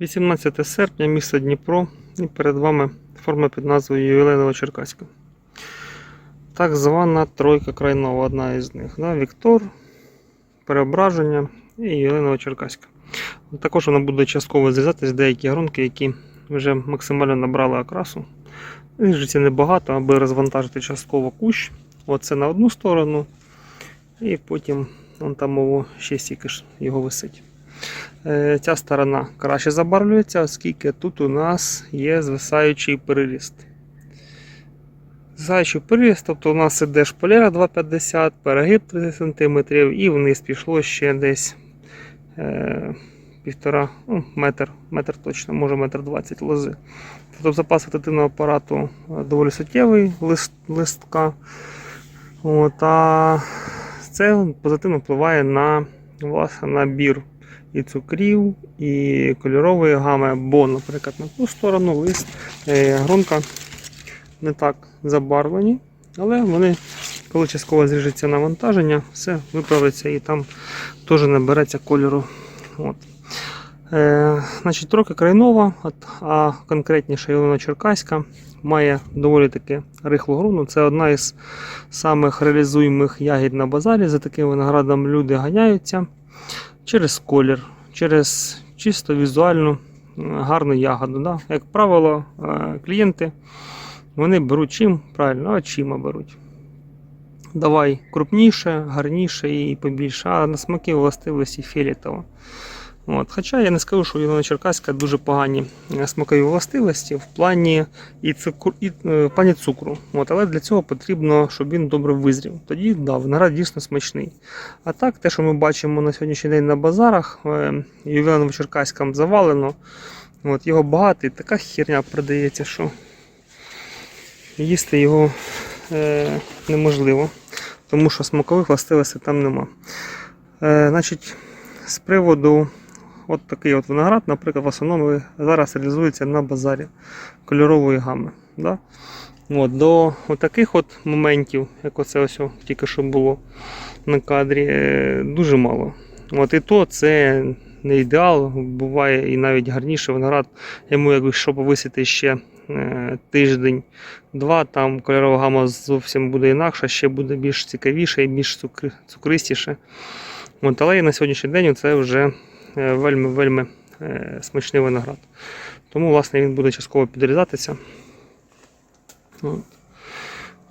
18 серпня, місто Дніпро, і перед вами форма під назвою Єленова Черкаська. Так звана тройка крайнова, одна із них. Да? Віктор, Переображення і Єленова Черкаська. Також вона буде частково зрізатись деякі грунки, які вже максимально набрали окрасу. Ріжеться небагато, аби розвантажити частково кущ. Оце на одну сторону, і потім там ще стільки ж його висить. Е, Ця сторона краще забарвлюється, оскільки тут у нас є звисаючий переріст. Звисаючий переріст, тобто у нас іде шпалера 2,50, перегиб 30 см і вниз пішло ще десь е, півтора, ну, метр, метр точно, може метр 20 лози. Тобто запас вегетативного апарату е, доволі суттєвий лист, листка. От, а це позитивно впливає на власне набір і цукрів, і кольорової гами, бо, наприклад, на ту сторону лист е, грунка не так забарвлені, але вони, коли частково зріжеться навантаження, все виправиться і там теж набереться кольору. От. Е, значить, трохи крайнова, а конкретніше Єлена Черкаська має доволі таки рихлу груну. Це одна із самих реалізуємих ягід на базарі. За таким виноградом люди ганяються через колір, через чисто візуальну е, гарну ягоду. Да? Як правило, е, клієнти вони беруть чим? Правильно, очима беруть. Давай крупніше, гарніше і побільше, а на смаки властивості фіолетово. От. Хоча я не скажу, що Ілона Черкаська дуже погані е, смакові властивості в плані і цукру, і, е, в плані цукру. От. Але для цього потрібно, щоб він добре визрів. Тоді да, виноград дійсно смачний. А так, те, що ми бачимо на сьогоднішній день на базарах, е, Євгеном Черкаськом завалено. От, його багато і така херня продається, що їсти його е, неможливо, тому що смакових властивостей там нема. Е, значить, з приводу от такий от виноград, наприклад, в основному зараз реалізується на базарі кольорової гами. Да? От, до таких от моментів, як оце ось тільки що було на кадрі, е, дуже мало. От і то це не ідеал, буває і навіть гарніше виноград, йому якщо повисити ще е, тиждень-два, там кольорова гама зовсім буде інакша, ще буде більш цікавіше і більш цукри- цукристіше. От, але і на сьогоднішній день це вже вельми-вельми е, смачний виноград. Тому, власне, він буде частково підрізатися.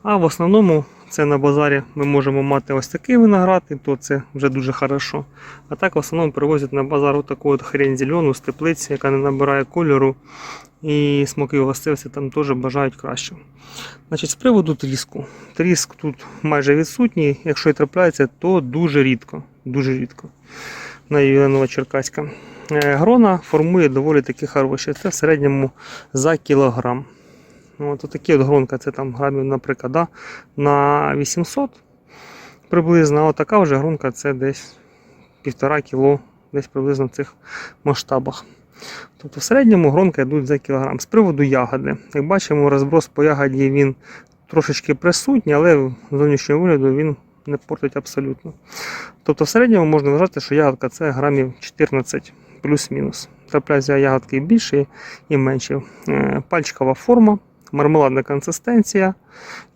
А в основному це на базарі ми можемо мати ось такий виноград, і то це вже дуже хорошо. А так в основному привозять на базар отаку от хрень зелену з теплиці, яка не набирає кольору. І смаки властивості там теж бажають краще. Значить, з приводу тріску. Тріск тут майже відсутній. Якщо і трапляється, то дуже рідко. Дуже рідко. На Єленова Черкаська. Е, Грона формує доволі таки хороші. Це в середньому за кілограм. От такі от гронка, це там грамів, наприклад, да, на 800 приблизно. А така вже гронка це десь півтора кіло, десь приблизно в цих масштабах. Тобто в середньому гронка йдуть за кілограм. З приводу ягоди. Як бачимо, розброс по ягоді він трошечки присутній, але з зовнішнього вигляду він не портить абсолютно. Тобто в середньому можна вважати, що ягодка це грамів 14 плюс-мінус. Трапляються ягодки більші і менші. Е, Пальчикова форма, мармеладна консистенція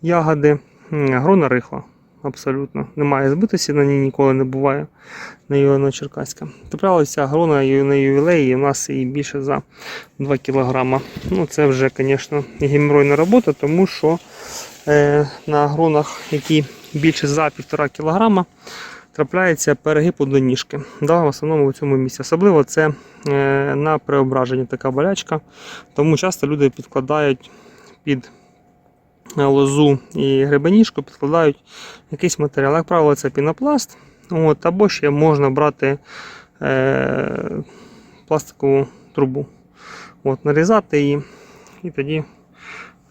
ягоди, грона рихла. Абсолютно. Немає збитості, на ній ніколи не буває на Єлена Черкаська. Траплялася грона на ювілеї, у нас і більше за 2 кг. Ну, це вже, звісно, геморройна робота, тому що е, на гронах, які більше за 1,5 кг, трапляється перегиб у доніжки. Да, в основному в цьому місці. Особливо це е, на преображенні така болячка. Тому часто люди підкладають під лозу і гребеніжку, підкладають якийсь матеріал. Як правило, це пінопласт. От, або ще можна брати е, пластикову трубу, от, нарізати її і тоді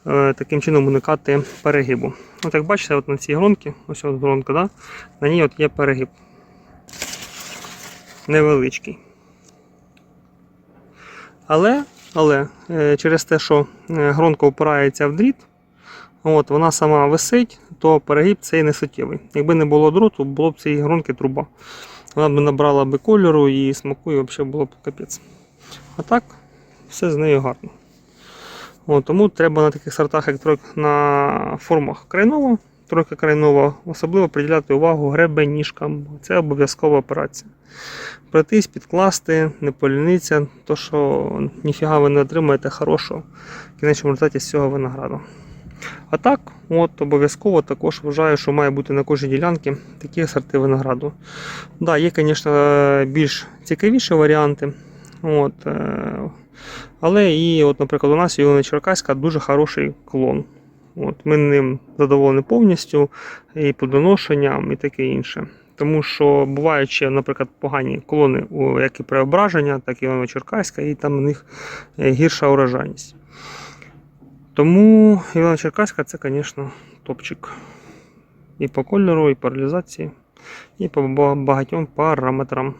е, таким чином уникати перегибу. От як бачите, от на цій гронці, ось от гронка, да, на ній от є перегиб. Невеличкий. Але, але е, через те, що е, гронка опирається в дріт, от, вона сама висить, то перегиб цей не суттєвий. Якби не було дроту, було б цієї гронки труба. Вона б набрала б кольору і смаку, і взагалі було б капець. А так, все з нею гарно. Тому треба на таких сортах, як тройка на формах крайнова, тройка крайнова, особливо приділяти увагу гребеніжкам. Це обов'язкова операція. Пройтись, підкласти, не поліниться, то що ніфіга ви не отримаєте хорошого в кінечному результаті з цього винограду. А так, от обов'язково також вважаю, що має бути на кожній ділянці такі сорти винограду. Да, є, звісно, більш цікавіші варіанти. От, е, але і, от, наприклад, у нас Ілона Черкаська дуже хороший клон. От, ми ним задоволені повністю, і плодоношенням, і таке інше. Тому що бувають ще, наприклад, погані клони, як і преображення, так і Ілона Черкаська, і там у них е, гірша урожайність. Тому Івана Черкаська це, звісно, топчик. І по кольору, і по реалізації, і по багатьом параметрам.